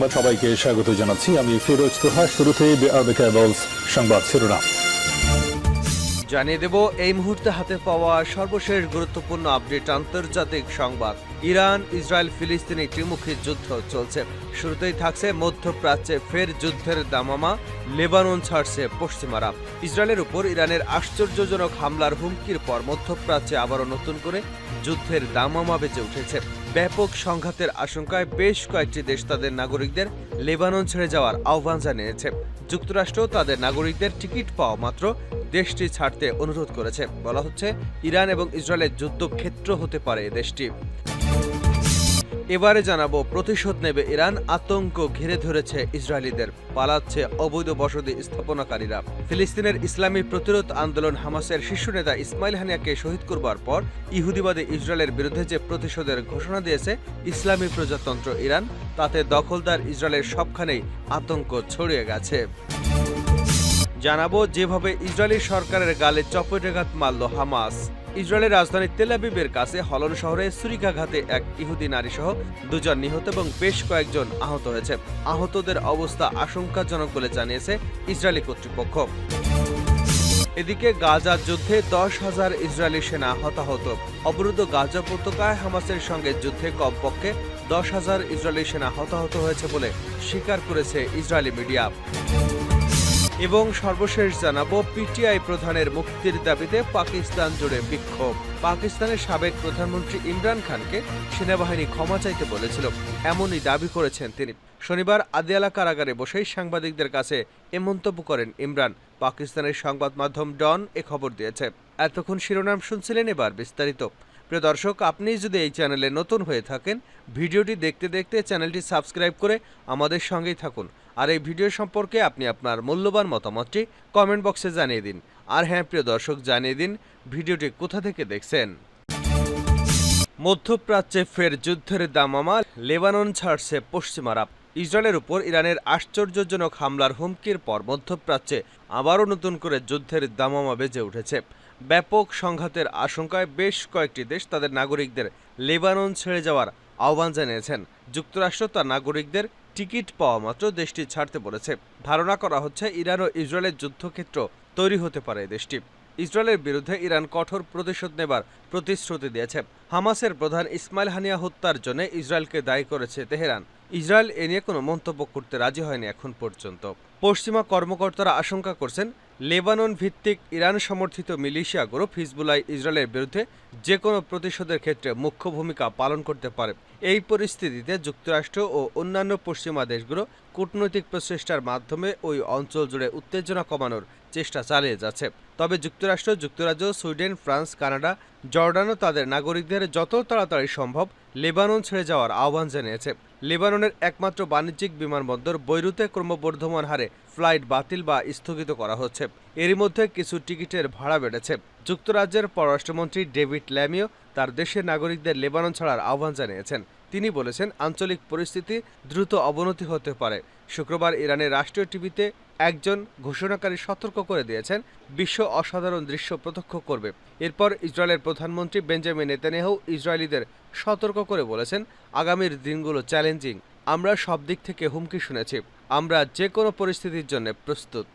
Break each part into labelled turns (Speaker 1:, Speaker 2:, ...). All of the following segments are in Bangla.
Speaker 1: সংবাদ সবাইকে স্বাগত জানাচ্ছি। আমি ফিরোজ তোহা কেবলস সংবাদ শিরোনাম।
Speaker 2: জানিয়ে দেব, এই মুহূর্তে হাতে পাওয়া সর্বশেষ গুরুত্বপূর্ণ আপডেট আন্তর্জাতিক সংবাদ। ইরান, ইসরায়েল, ফিলিস্তিনি ত্রিমুখী যুদ্ধ চলছে। শুরুতেই থাকছে মধ্যপ্রাচ্যে ফের যুদ্ধের দামামা, লেবানন ছাড়ছে পশ্চিমারা। ইসরায়েলের উপর ইরানের আশ্চর্যজনক হামলার হুমকির পর মধ্যপ্রাচ্যে আবারও নতুন করে যুদ্ধের দামামা বেজে উঠেছে। ব্যাপক সংঘাতের আশঙ্কায় বেশ কয়েকটি দেশ তাদের নাগরিকদের লেবানন ছেড়ে যাওয়ার আহ্বান জানিয়েছে। যুক্তরাষ্ট্র তাদের নাগরিকদের টিকিট পাওয়া মাত্র দেশটি ছাড়তে অনুরোধ করেছে। বলা হচ্ছে, ইরান এবং ইসরায়েলের যুদ্ধক্ষেত্র হতে পারে দেশটি। এবারে জানাব, প্রতিশোধ নেবে ইরান, আতঙ্ক ঘিরে ধরেছে ইসরায়েলিদের, পালাচ্ছে অবৈধ বসতি স্থাপনাকারীরা। ফিলিস্তিনের ইসলামী প্রতিরোধ আন্দোলন হামাসের শীর্ষ নেতা ইসমাইল হানিয়াকে শহীদ করবার পর ইহুদিবাদী ইসরায়েলের বিরুদ্ধে যে প্রতিশোধের ঘোষণা দিয়েছে ইসলামী প্রজাতন্ত্র ইরান, তাতে দখলদার ইসরায়েলের সবখানেই আতঙ্ক ছড়িয়ে গেছে। জানাব, যেভাবে ইসরায়েলি সরকারের গালে চপেটাঘাত মারল হামাস। ইসরায়েলের রাজধানী তেলাবিবের কাছে হলন শহরে ছুরিকাঘাতে এক ইহুদি নারী সহ দুজন নিহত এবং বেশ কয়েকজন আহত হয়েছে। আহতদের অবস্থা আশঙ্কাজনক বলে জানিয়েছে ইসরায়েলি কর্তৃপক্ষ। এদিকে গাজা যুদ্ধে দশ হাজার ইসরায়েলি সেনা হতাহত। অবরুদ্ধ গাজা উপত্যকায় হামাসের সঙ্গে যুদ্ধে কমপক্ষে দশ হাজার ইসরায়েলি সেনা হতাহত হয়েছে বলে স্বীকার করেছে ইসরায়েলি মিডিয়া। এবং সর্বশেষ জানাব, পিটিআই প্রধানের মুক্তির দাবিতে পাকিস্তান জুড়ে বিক্ষোভ। পাকিস্তানের সাবেক প্রধানমন্ত্রী ইমরান খানকে সেনাবাহিনী ক্ষমা চাইতে বলেছিল। এমনই দাবি করেছেন তিনি। শনিবার আদিয়ালা কারাগারে বসেই সাংবাদিকদের কাছে এ মন্তব্য করেন ইমরান। পাকিস্তানের সংবাদ মাধ্যম ডন এ খবর দিয়েছে। এতক্ষণ শিরোনাম শুনছিলেন এবার বিস্তারিত। প্রিয় দর্শক, আপনি যদি এই চ্যানেলে নতুন হয়ে থাকেন, ভিডিওটি দেখতে দেখতে চ্যানেলটি সাবস্ক্রাইব করে আমাদের সঙ্গেই থাকুন। আর এই ভিডিও সম্পর্কে আপনি আপনার মূল্যবান মতামতটি কমেন্ট বক্সে জানিয়ে দিন। আর হ্যাঁ প্রিয় দর্শক, জানিয়ে দিন ভিডিওটি কোথা থেকে দেখছেন। মধ্যপ্রাচ্যে ফের যুদ্ধের দামামা লেবানন ছাড়ছে পশ্চিমারা ইসরায়েলের উপর ইরানের আশ্চর্যজনক হামলার হুমকির পর মধ্যপ্রাচ্যে আবারও নতুন করে যুদ্ধের দামামা বেজে উঠেছে। ব্যাপক সংঘাতের আশঙ্কায় বেশ কয়েকটি দেশ তাদের নাগরিকদের লেবানন ছেড়ে যাওয়ার আহ্বান জানিয়েছেন। যুক্তরাষ্ট্র তার নাগরিকদের টিকিট পাওয়া মাত্র দেশটি ছাড়তে বলেছে। ধারণা করা হচ্ছে ইরান ও ইসরায়েলের যুদ্ধক্ষেত্র তৈরি হতে পারে দেশটি। ইসরায়েলের বিরুদ্ধে ইরান কঠোর প্রতিশোধ নেবার প্রতিশ্রুতি দিয়েছে। হামাসের প্রধান ইসমাইল হানিয়া হত্যার জন্য ইসরায়েলকে দায়ী করেছে তেহরান। ইসরায়েল এ নিয়ে কোনো মন্তব্য করতে রাজি হয়নি এখন পর্যন্ত। পশ্চিমা কর্মকর্তারা আশঙ্কা করছেন, লেবানন ভিত্তিক ইরান সমর্থিত মিলিশিয়া গ্রুপ হিজবুল্লাহ ইসরায়েলের বিরুদ্ধে যে কোনো প্রতিশোধের ক্ষেত্রে মুখ্য ভূমিকা পালন করতে পারে। এই পরিস্থিতিতে যুক্তরাষ্ট্র ও অন্যান্য পশ্চিমা দেশগুলো কূটনৈতিক প্রচেষ্টার মাধ্যমে ওই অঞ্চল জুড়ে উত্তেজনা কমানোর চেষ্টা চালিয়ে যাচ্ছে। তবে যুক্তরাষ্ট্র, যুক্তরাজ্য, সুইডেন, ফ্রান্স, কানাডা, জর্ডানও তাদের নাগরিকদের যত তাড়াতাড়ি সম্ভব লেবানন ছেড়ে যাওয়ার আহ্বান জানিয়েছে। লেবাননের একমাত্র বাণিজ্যিক বিমানবন্দর বৈরুতে ক্রমবর্ধমান হারে ফ্লাইট বাতিল বা স্থগিত করা হচ্ছে। এরই মধ্যে কিছু টিকিটের ভাড়া বেড়েছে। যুক্তরাজ্যের পররাষ্ট্রমন্ত্রী ডেভিড ল্যামিও তার দেশের নাগরিকদের লেবানন ছাড়ার আহ্বান জানিয়েছেন। তিনি বলেছেন, আঞ্চলিক পরিস্থিতি দ্রুত অবনতি হতে পারে। শুক্রবার ইরানের রাষ্ট্রীয় টিভিতে একজন ঘোষণাকারী সতর্ক করে দিয়েছেন, বিশ্ব অসাধারণ দৃশ্য প্রত্যক্ষ করবে। এরপর ইসরায়েলের প্রধানমন্ত্রী বেঞ্জামিন নেতানিয়াহু ইসরায়েলিদের সতর্ক করে বলেছেন, আগামীর দিনগুলো চ্যালেঞ্জিং। আমরা সব দিক থেকে হুমকি শুনেছি। আমরা যে কোনো পরিস্থিতির জন্য প্রস্তুত।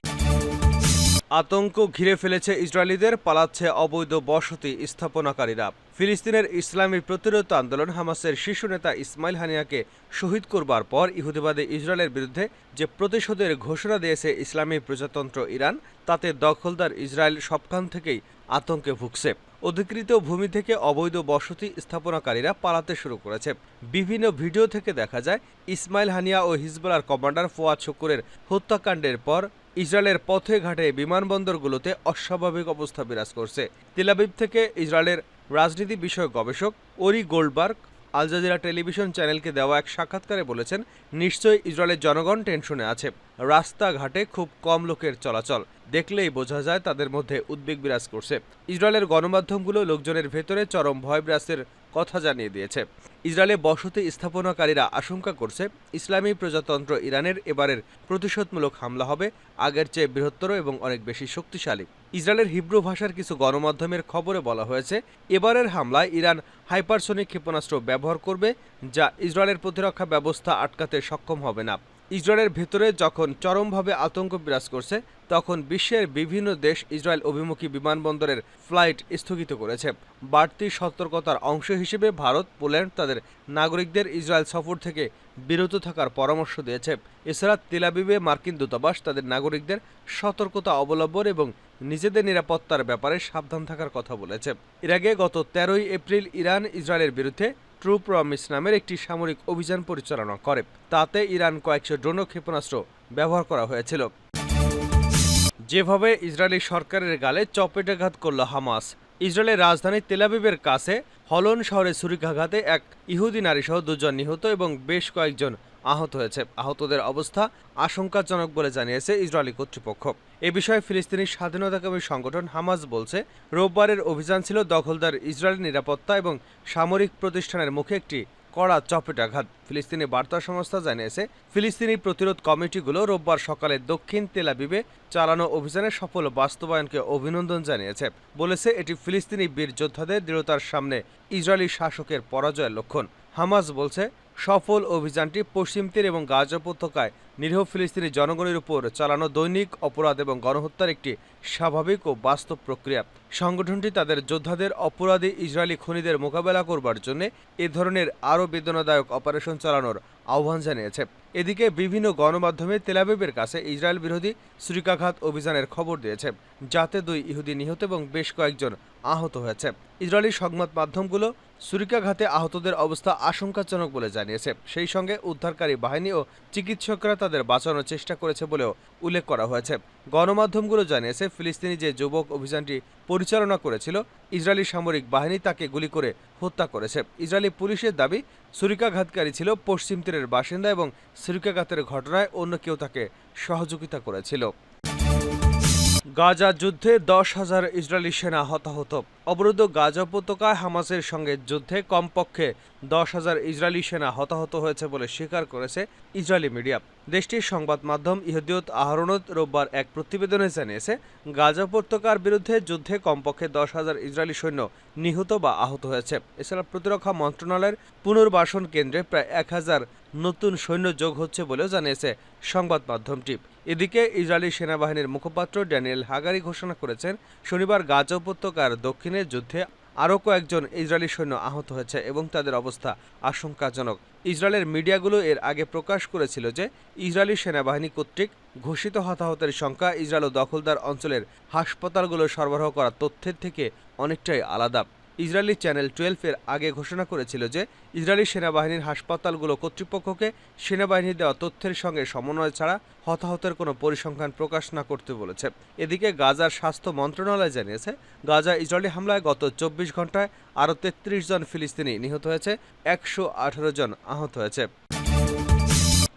Speaker 2: আতঙ্ক ঘিরে ফেলেছে ইসরায়েলিদের, পালাচ্ছে অবৈধ বসতি স্থাপনাকারীরা। ফিলিস্তিনের ইসলামী প্রতিরোধ আন্দোলন হামাসের শীর্ষ নেতা ইসমাইল হানিয়াকে শহীদ করবার পর ইহুদিবাদী ইসরায়েলের বিরুদ্ধে যে প্রতিশোধের ঘোষণা দিয়েছে ইসলামী প্রজাতন্ত্র ইরান, তাতে দখলদার ইসরায়েল সবখান থেকেই আতঙ্কে ভুগছে। অধিকৃত ভূমি থেকে অবৈধ বসতি স্থাপনাকারীরা পালাতে শুরু করেছে। বিভিন্ন ভিডিও থেকে দেখা যায়, ইসমাইল হানিয়া ও হিজবুলার কমান্ডার ফোয়াদ শুকুরের হত্যাকাণ্ডের পর ইসরায়েলের পথে ঘাটে বিমানবন্দরগুলোতে অস্বাভাবিক অবস্থা বিরাজ করছে। তেলাবিব থেকে ইসরায়েলের রাজনীতি বিষয়ক গবেষক ওরি গোল্ডবার্গ, আল জাজিরা টেলিভিশন চ্যানেলকে দেওয়া এক সাক্ষাৎকারে বলেছেন, নিশ্চয়ই ইসরায়েলের জনগণ টেনশনে আছে। রাস্তাঘাটে খুব কম লোকের চলাচল। দেখলেই বোঝা যায় তাদের মধ্যে উদ্বেগ বিরাজ করছে। ইসরায়েলের গণমাধ্যমগুলো লোকজনের ভেতরে চরম ভয় বিরাজের কথা জানিয়ে দিয়েছে। ইসরায়েলে বসতি স্থাপনাকারীরা আশঙ্কা করছে, ইসলামী প্রজাতন্ত্র ইরানের এবারের প্রতিশোধমূলক হামলা হবে, আগের চেয়ে বৃহত্তর এবং অনেক বেশি শক্তিশালী। ইসরায়েলের হিব্রু ভাষার কিছু গণমাধ্যমের খবরে বলা হয়েছে, এবারের হামলায় ইরান হাইপারসোনিক ক্ষেপণাস্ত্র ব্যবহার করবে, যা ইসরায়েলের প্রতিরক্ষা ব্যবস্থা আটকাতে সক্ষম হবে না। ইসরায়েলের ভেতরে যখন চরমভাবে আতঙ্ক বিরাজ করছে, তখন বিশ্বের বিভিন্ন দেশ ইসরায়েল অভিমুখী বিমানবন্দরের ফ্লাইট স্থগিত করেছে। বাড়তি সতর্কতার অংশ হিসেবে ভারত, পোল্যান্ড তাদের নাগরিকদের ইসরায়েল সফর থেকে বিরত থাকার পরামর্শ দিয়েছে। এছাড়া তেলাবিবে মার্কিন দূতাবাস তাদের নাগরিকদের সতর্কতা অবলম্বন এবং নিজেদের নিরাপত্তার ব্যাপারে সাবধান থাকার কথা বলেছে। এর আগে গত তেরোই এপ্রিল ইরান ইসরায়েলের বিরুদ্ধে ট্রু প্রমিস নামের একটি সামরিক অভিযান পরিচালনা করে। তাতে ইরান কয়েকশো ড্রোন ক্ষেপণাস্ত্র ব্যবহার করা হয়েছিল। যেভাবে ইসরায়েলি সরকারের গালে চপেটাঘাত করল হামাস, ইসরায়েলের রাজধানী তেলাবিবের কাছে, হলন শহরে ছুরিকাঘাতে এক ইহুদি নারীসহ দুজন নিহত এবং বেশ কয়েকজন আহত হয়েছে। আহতদের অবস্থা আশঙ্কাজনক বলে জানিয়েছে ইসরায়েলি কর্তৃপক্ষ। এ বিষয়ে ফিলিস্তিনি স্বাধীনতাকামী সংগঠন হামাস বলছে, রোববারের অভিযান ছিল দখলদার ইসরায়েলি নিরাপত্তা এবং সামরিক প্রতিষ্ঠানের মুখে একটি কড়া চপেটাঘাত। ফিলিস্তিনি বার্তা সংস্থা জানিয়েছে, ফিলিস্তিনি প্রতিরোধ কমিটিগুলো রোববার সকালে দক্ষিণ তেলাবিবে চালানো অভিযানের সফল বাস্তবায়নকে অভিনন্দন জানিয়েছে। বলেছে, এটি ফিলিস্তিনি বীর যোদ্ধাদের দৃঢ়তার সামনে ইসরায়েলি শাসকের পরাজয়ের লক্ষণ। হামাস বলছে সফল অভিযানটি পশ্চিম তীর এবং গাজা উপত্যকায় নিরীহ ফিলিস্তিনি জনগণের উপর চালানো দৈনিক অপরাধ এবং গণহত্যার একটি স্বাভাবিক ও বাস্তব প্রক্রিয়া। সংগঠনটি তাদের যোদ্ধাদের অপরাধী ইসরায়েলি খনিদের মোকাবেলা করবার জন্য এ ধরনের আরও বেদনাদায়ক অপারেশন চালানোর আহ্বান জানিয়েছে। এদিকে বিভিন্ন গণমাধ্যমে তেলাবিবের কাছে ইসরায়েল বিরোধী ছুরিকাঘাত অভিযানের খবর দিয়েছে, যাতে দুই ইহুদি নিহত এবং বেশ কয়েকজন আহত হয়েছে। ইসরায়েলি সংবাদ মাধ্যমগুলো ছুরিকাঘাতে আহতদের অবস্থা আশঙ্কাজনক বলে জানিয়েছে। সেই সঙ্গে উদ্ধারকারী বাহিনী ও চিকিৎসকরা তাদের বাঁচানোর চেষ্টা করেছে বলেও উল্লেখ করা হয়েছে। গণমাধ্যমগুলো জানিয়েছে, ফিলিস্তিনি যে যুবক অভিযানটি পরিচালনা করেছিল, ইসরায়েলি সামরিক বাহিনী তাকে গুলি করে হত্যা করেছে। ইসরায়েলি পুলিশের দাবি সুরিকাঘাতকারী ছিল, পশ্চিম তীরের বাসিন্দা এবং ছুরিকাঘাতের ঘটনায় অন্য কেউ তাকে সহযোগিতা করেছিল। গাজা যুদ্ধে দশ হাজার ইসরায়েলি সেনা হতাহত। অবরুদ্ধ গাজা উপত্যকায় হামাসের সঙ্গে যুদ্ধে কমপক্ষে দশ হাজার ইসরায়েলি সেনা হতাহত হয়েছে বলে স্বীকার করেছে ইসরায়েলি মিডিয়া। দেশটির সংবাদ মাধ্যম ইহুদিয়ত আহরণত রোববার এক প্রতিবেদনে জানিয়েছে, গাজা উপত্যকার বিরুদ্ধে যুদ্ধে কমপক্ষে দশ হাজার ইসরায়েলি সৈন্য নিহত বা আহত হয়েছে। এছাড়া প্রতিরক্ষা মন্ত্রণালয়ের পুনর্বাসন কেন্দ্রে প্রায় এক হাজার নতুন সৈন্য যোগ হচ্ছে বলেও জানিয়েছে সংবাদ মাধ্যমটি। এদিকে ইসরায়েলি সেনাবাহিনীর মুখপাত্র ড্যানিয়েল হাগারি ঘোষণা করেছেন, শনিবার গাজা উপত্যকার দক্ষিণে যুদ্ধে আরও কয়েকজন ইসরায়েলি সৈন্য আহত হয়েছে এবং তাদের অবস্থা আশঙ্কাজনক। ইসরায়েলের মিডিয়াগুলো এর আগে প্রকাশ করেছিল যে ইসরায়েলি সেনাবাহিনী কর্তৃক ঘোষিত হতাহতের সংখ্যা ইসরায়েল ও দখলদার অঞ্চলের হাসপাতালগুলো সরবরাহ করা তথ্যের থেকে অনেকটাই আলাদা। ইসরায়েলি চ্যানেল টুয়েলভ এর আগে ঘোষণা করেছিল যে ইসরায়েলি সেনাবাহিনীর হাসপাতালগুলো কর্তৃপক্ষকে সেনাবাহিনীর দেওয়া তথ্যের সঙ্গে সমন্বয় ছাড়া হতাহতের কোনো পরিসংখ্যান প্রকাশ না করতে বলেছে। এদিকে গাজার স্বাস্থ্য মন্ত্রণালয় জানিয়েছে, গাজা ইসরায়েলি হামলায় গত চব্বিশ ঘন্টায় আরও তেত্রিশ জন ফিলিস্তিনি নিহত হয়েছে, একশো আঠারো জন আহত হয়েছে।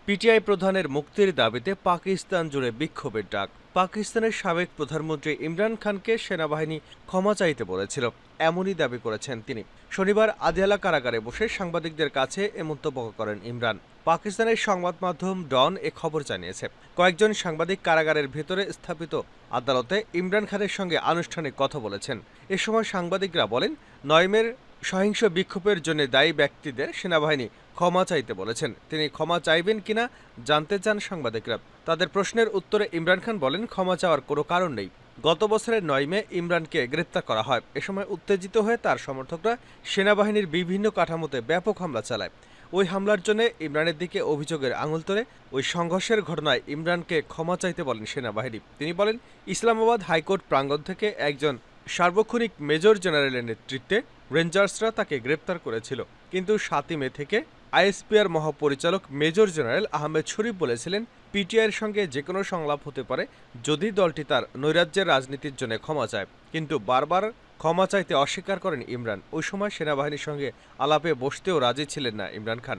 Speaker 2: পিটিআই প্রধানের মুক্তির দাবিতে পাকিস্তান জুড়ে বিক্ষোভের ডাক। পাকিস্তানের সাবেক প্রধানমন্ত্রী ইমরান খানকে সেনাবাহিনী ক্ষমা চাইতে বলেছিল। এমনই দাবি করেছেন তিনি। শনিবার আদিয়ালা কারাগারে বসে সাংবাদিকদের কাছে এ মন্তব্য করেন ইমরান। পাকিস্তানের সংবাদ মাধ্যম ডন এ খবর জানিয়েছে, কয়েকজন সাংবাদিক কারাগারের ভেতরে স্থাপিত আদালতে ইমরান খানের সঙ্গে আনুষ্ঠানিক কথা বলেছেন। এ সময় সাংবাদিকরা বলেন, নয়মের সহিংস বিক্ষোভের জন্য দায়ী ব্যক্তিদের সেনাবাহিনী ক্ষমা চাইতে বলেছেন। তিনি ক্ষমা চাইবেন কিনা জানতে চান সাংবাদিকরা। তাদের প্রশ্নের উত্তরে ইমরান খান বলেন, ক্ষমা চাওয়ার কোনো কারণ নেই। গত বছরের নয় মে ইমরানকে গ্রেপ্তার করা হয়। এ সময় উত্তেজিত হয়ে তার সমর্থকরা সেনাবাহিনীর বিভিন্ন কাঠামোতে ব্যাপক হামলা চালায়। ওই হামলার জন্য ইমরানের দিকে অভিযোগের আঙুল তোলে ওই সংঘর্ষের ঘটনায় ইমরানকে ক্ষমা চাইতে বলেন সেনাবাহিনী। তিনি বলেন, ইসলামাবাদ হাইকোর্ট প্রাঙ্গণ থেকে একজন সার্বক্ষণিক মেজর জেনারেলের নেতৃত্বে রেঞ্জার্সরা তাকে গ্রেপ্তার করেছিল। কিন্তু সাতই মে থেকে আইএসপিআর মহাপরিচালক মেজর জেনারেল আহমেদ শরীফ বলেছিলেন, পিটিআইয়ের সঙ্গে যে কোনো সংলাপ হতে পারে যদি দলটি তার নৈরাজ্যের রাজনীতির জন্য ক্ষমা চায়। কিন্তু বারবার ক্ষমা চাইতে অস্বীকার করেন ইমরান। ওই সময় সেনাবাহিনীর সঙ্গে আলাপে বসতেও রাজি ছিলেন না ইমরান খান।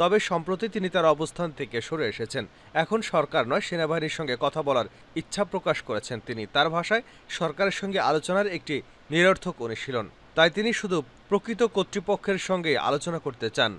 Speaker 2: তবে সম্প্রতি তিনি তার অবস্থান থেকে সরে এসেছেন। এখন সরকার নয়, সেনাবাহিনীর সঙ্গে কথা বলার ইচ্ছা প্রকাশ করেছেন তিনি। তার ভাষায় সরকারের সঙ্গে আলোচনার একটি নিরর্থক অনুশীলন। তাই তিনি শুধু প্রকৃত কর্তৃপক্ষের সঙ্গে আলোচনা করতে চান।